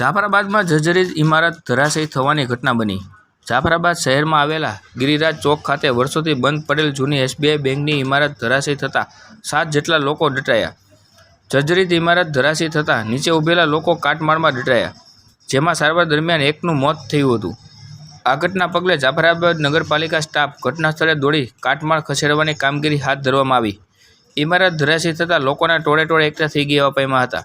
જાફરાબાદમાં જર્જરિત ઇમારત ધરાશયી થવાની ઘટના બની. જાફરાબાદ શહેરમાં આવેલા ગિરિરાજ ચોક ખાતે વર્ષોથી બંધ પડેલ જૂની એસબીઆઈ બેંકની ઇમારત ધરાશયી થતાં સાત જેટલા લોકો ડટાયા. જર્જરિત ઇમારત ધરાશયી થતાં નીચે ઊભેલા લોકો કાટમાળમાં ડટાયા, જેમાં સારવાર દરમિયાન એકનું મોત થયું હતું. આ ઘટના પગલે જાફરાબાદ નગરપાલિકા સ્ટાફ ઘટના સ્થળે દોડી કાટમાળ ખસેડવાની કામગીરી હાથ ધરવામાં આવી. ઇમારત ધરાશયી થતાં લોકોના ટોળે ટોળે એકઠા થઈ ગયા અપાયમાં હતા.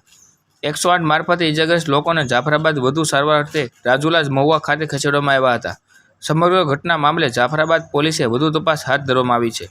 એકસો આઠ મારફતે ઇજાગ્રસ્ત લોકોને જાફરાબાદ વધુ સારવાર અર્થે રાજુલા મહુવા ખાતે ખસેડવામાં આવ્યા હતા. સમગ્ર ઘટના મામલે જાફરાબાદ પોલીસે વધુ તપાસ હાથ ધરવામાં આવી છે.